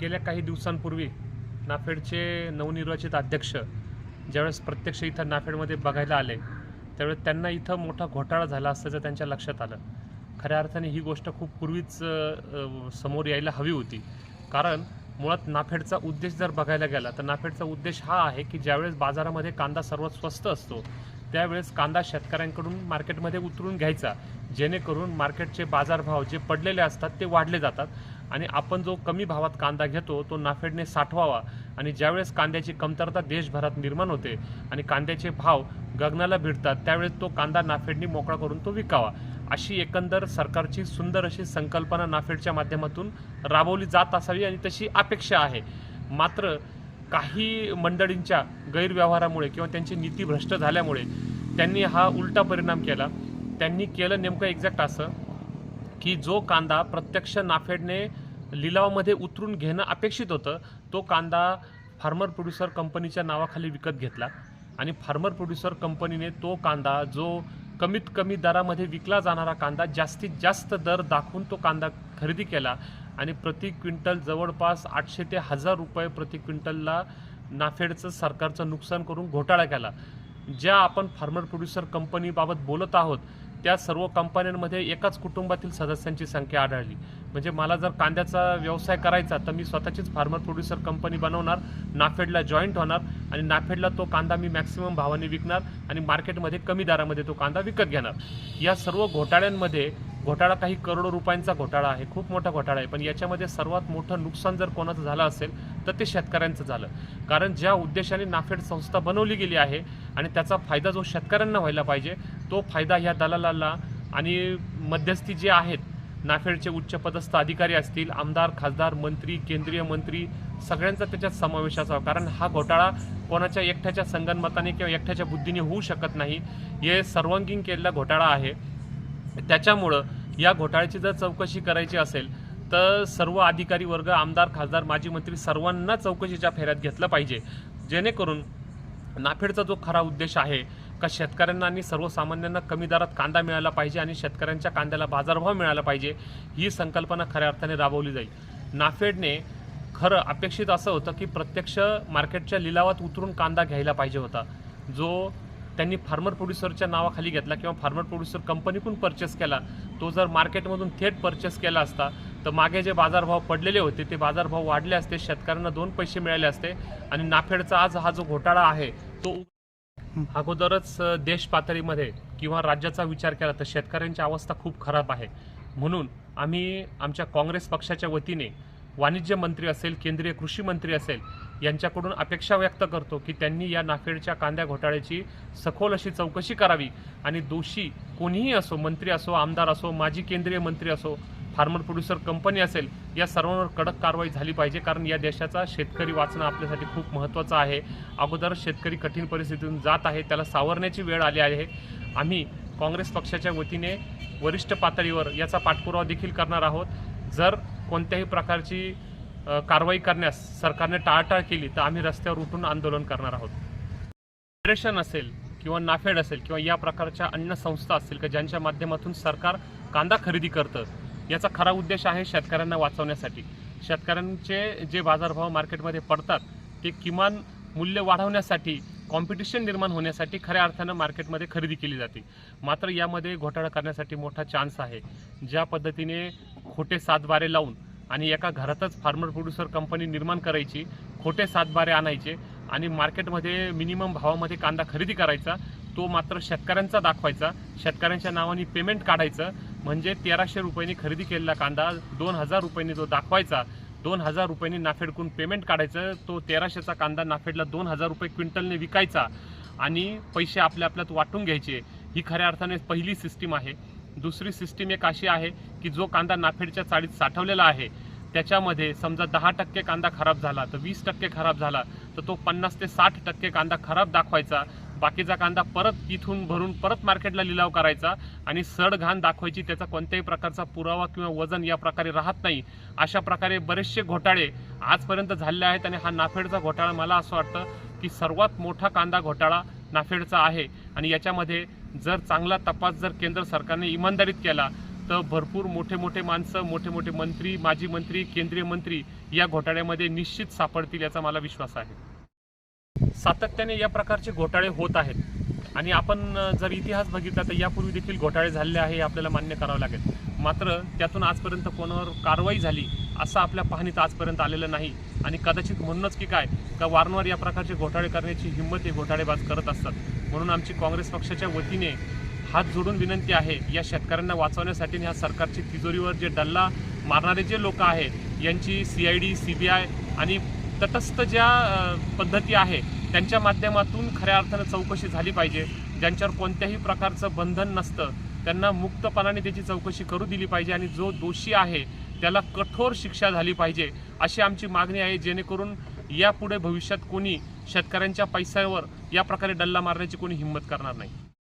गेल्या काही दिवसांपूर्वी नाफेडचे नवनिर्वाचित अध्यक्ष ज्यावेळेस प्रत्यक्ष इथं नाफेडमध्ये बघायला आले त्यावेळेस त्यांना इथं मोठा घोटाळा झाला असल्याचं त्यांच्या लक्षात आलं. खऱ्या अर्थाने ही गोष्ट खूप पूर्वीच समोर यायला हवी होती. कारण मुळात नाफेडचा उद्देश जर बघायला गेला तर नाफेडचा उद्देश हा आहे की ज्यावेळेस बाजारामध्ये कांदा सर्वात स्वस्त असतो त्यावेळेस कांदा शेतकऱ्यांकडून मार्केटमध्ये उतरून घ्यायचा. जेणेकरून मार्केटचे बाजारभाव जे पडलेले असतात ते वाढले जातात आणि आपण जो कमी भावात कांदा घेतो तो नाफेडने साठवावा. आणि ज्यावेळेस कांद्याची कमतरता देशभरात निर्माण होते आणि कांद्याचे भाव गगनाला भिडतात त्यावेळेस तो कांदा नाफेडनी मोकळा करून तो विकावा. अशी एकंदर सरकारची सुंदर अशी संकल्पना नाफेडच्या माध्यमातून राबवली जात असावी आणि तशी अपेक्षा आहे. मात्र काही मंडळींच्या गैरव्यवहारामुळे किंवा त्यांची नीती भ्रष्ट झाल्यामुळे त्यांनी हा उलटा परिणाम केला. त्यांनी केलं नेमकं एक्झॅक्ट असं की जो कांदा प्रत्यक्ष नाफेडने लिलावामध्ये उतरून घेणं अपेक्षित होतं तो कांदा फार्मर प्रोड्युसर कंपनीच्या नावाखाली विकत घेतला आणि फार्मर प्रोड्युसर कंपनीने तो कांदा जो कमीत कमी दरामध्ये विकला जाणारा कांदा जास्तीत जास्त दर दाखवून तो कांदा खरेदी केला आणि प्रति क्विंटल जवळपास आठशे ते हजार रुपये प्रति क्विंटलला नाफेडचं सरकारचं नुकसान करून घोटाळा केला. ज्या आपण फार्मर प्रोड्युसर कंपनीबाबत बोलत आहोत त्या सर्व कंपन्यांमध्ये एकाच कुटुंबातील सदस्यांची संख्या आढळली. म्हणजे मला जर कांद्याचा व्यवसाय करायचा तर मी स्वतःचीच फार्मर प्रोड्युसर कंपनी बनवणार नाफेडला जॉईंट होणार आणि नाफेडला तो कांदा मी मॅक्सिमम भावाने विकणार आणि मार्केटमध्ये कमी दरामध्ये तो कांदा विकत घेणार. या सर्व घोटाळ्यांमध्ये घोटाळा काही करोडो रुपयांचा घोटाळा आहे खूप मोठा घोटाळा आहे पण याच्यामध्ये सर्वात मोठं नुकसान जर कोणाचं झालं असेल तर ते शेतकऱ्यांचं झालं. कारण ज्या उद्देशाने नाफेड संस्था बनवली गेली आहे आणि त्याचा फायदा जो शेतकऱ्यांना व्हायला पाहिजे तो फायदा ह्या दलालाला आणि मध्यस्थी जे आहेत नाफेडचे उच्चपदस्थ अधिकारी असतील आमदार खासदार मंत्री केंद्रीय मंत्री सगळ्यांचा त्याच्यात समावेश असावा. कारण हा घोटाळा कोणाच्या एकट्याच्या संगनमताने किंवा एकट्याच्या बुद्धीने होऊ शकत नाही. हे सर्वांगीण केलेला घोटाळा आहे. त्याच्यामुळं या घोटाळ्याची जर चौकशी करायची असेल तर सर्व अधिकारी वर्ग आमदार खासदार माजी मंत्री सर्वांना चौकशीच्या फेऱ्यात घेतलं पाहिजे. जेणेकरून नाफेडचा जो खरा उद्देश आहे का शेतकऱ्यांना आणि सर्वसामान्यांना कमी दरात कांदा मिळाला पाहिजे आणि शेतकऱ्यांच्या कांद्याला बाजारभाव मिळाला पाहिजे ही संकल्पना खऱ्या अर्थाने राबवली जाईल. नाफेडने खरं अपेक्षित असं होतं की प्रत्यक्ष मार्केटच्या लिलावात उतरून कांदा घ्यायला पाहिजे होता. जो त्यांनी फार्मर प्रोड्युसरच्या नावाखाली घेतला किंवा फार्मर प्रोड्युसर कंपनीकडून परचेस केला तो जर मार्केटमधून थेट परचेस केला असता तर मागे जे बाजारभाव पडलेले होते ते बाजारभाव वाढले असते शेतकऱ्यांना दोन पैसे मिळाले असते आणि नाफेडचा आज हा जो घोटाळा आहे तो अगोदरच देश पातळीमध्ये किंवा राज्याचा विचार केला तर शेतकऱ्यांची अवस्था खूप खराब आहे. म्हणून आम्ही आमच्या काँग्रेस पक्षाच्या वतीने वाणिज्य मंत्री असेल केंद्रीय कृषी मंत्री असेल यांच्याकडून अपेक्षा व्यक्त करतो की त्यांनी या नाफेडच्या कांद्या घोटाळ्याची सखोल अशी चौकशी करावी. आणि दोषी कोणीही असो मंत्री असो आमदार असो माजी केंद्रीय मंत्री असो फार्मर प्रोड्युसर कंपनी असेल या सर्वांवर कडक कारवाई झाली पाहिजे कारण या देशाचा शेतकरी वाचणं आपल्यासाठी खूप महत्त्वाचं आहे. अगोदर शेतकरी कठीण परिस्थितीतून जात आहे त्याला सावरण्याची वेळ आली आहे. आम्ही काँग्रेस पक्षाच्या वतीने वरिष्ठ पातळीवर याचा पाठपुरावा देखील करणार आहोत. जर कोणत्याही प्रकारची कारवाई करण्यास सरकारने टाळाटाळ केली तर आम्ही रस्त्यावर उठून आंदोलन करणार आहोत. फेडरेशन असेल किंवा नाफेड असेल किंवा या प्रकारच्या अन्य संस्था असतील का ज्यांच्या माध्यमातून सरकार कांदा खरेदी करतं याचा खरा उद्देश आहे शेतकऱ्यांना वाचवण्यासाठी. शेतकऱ्यांचे जे बाजारभाव मार्केटमध्ये पडतात ते किमान मूल्य वाढवण्यासाठी कॉम्पिटिशन निर्माण होण्यासाठी खऱ्या अर्थानं मार्केटमध्ये खरेदी केली जाते. मात्र यामध्ये घोटाळा करण्यासाठी मोठा चान्स आहे. ज्या पद्धतीने खोटे सातबारे लावून आणि एका घरातच फार्मर प्रोड्युसर कंपनी निर्माण करायची खोटे सातबारे आणायचे आणि मार्केटमध्ये मिनिमम भावामध्ये कांदा खरेदी करायचा तो मात्र शेतकऱ्यांचा दाखवायचा शेतकऱ्यांच्या नावाने पेमेंट काढायचं म्हणजे तेराशे रुपयांनी खरेदी केलेला कांदा दोन हजार रुपयांनी जो दाखवायचा दोन हजार रुपयांनी नाफेडकडून पेमेंट काढायचं तो तेराशेचा कांदा नाफेडला दोन हजार रुपये क्विंटलने विकायचा आणि पैसे आपल्या आपल्यात वाटून घ्यायचे. ही खऱ्या अर्थाने पहिली सिस्टीम आहे. दुसरी सिस्टीम एक अशी आहे की जो कांदा नाफेडच्या चाळीत साठवलेला आहे त्याच्यामध्ये समजा दहा टक्के कांदा खराब झाला तर वीस टक्के खराब झाला तर तो पन्नास ते साठ टक्के कांदा खराब दाखवायचा. बाकीचा कांदा परत इथून भरून परत मार्केटला लिलाव करायचा आणि सड घाण दाखवायची त्याचा कोणत्याही प्रकारचा पुरावा किंवा वजन या प्रकारे राहत नाही. अशा प्रकारे बरेचसे घोटाळे आजपर्यंत झालेले आहेत आणि हा नाफेडचा घोटाळा मला असं वाटतं की सर्वात मोठा कांदा घोटाळा नाफेडचा आहे. आणि याच्यामध्ये जर चांगला तपास जर केंद्र सरकारने इमानदारीत केला तर भरपूर मोठे मोठे माणसं मोठे मोठे मंत्री माजी मंत्री केंद्रीय मंत्री या घोटाळ्यामध्ये निश्चित सापडतील याचा मला विश्वास आहे. सातत्याने या प्रकारचे घोटाळे होत आहेत. आणि आपण जर इतिहास बघितला तर यापूर्वी देखील घोटाळे झालेले आहे हे आपल्याला मान्य करावं लागेल. मात्र त्यातून आजपर्यंत कोणावर कारवाई झाली असं आपल्या पाहणीत आजपर्यंत आलेलं नाही. आणि कदाचित म्हणूनच की काय का वारंवार या प्रकारचे घोटाळे करण्याची हिंमत हे घोटाळेबाज करत असतात. म्हणून आमची काँग्रेस पक्षाच्या वतीने हात जोडून विनंती आहे या शेतकऱ्यांना वाचवण्यासाठी आणि ह्या सरकारची तिजोरीवर जे डल्ला मारणारे जे लोक आहे यांची C I D C B I आणि तटस्थ ज्या पद्धती आहे त्यांच्या माध्यमातून खऱ्या अर्थानं चौकशी झाली पाहिजे. ज्यांच्यावर कोणत्याही प्रकारचं बंधन नसतं त्यांना मुक्तपणाने त्याची चौकशी करू दिली पाहिजे आणि जो दोषी आहे त्याला कठोर शिक्षा झाली पाहिजे अशी आमची मागणी आहे. जेणेकरून यापुढे भविष्यात कोणी शेतकऱ्यांच्या पैशावर या प्रकारे डल्ला मारण्याची कोणी हिंमत करणार नाही.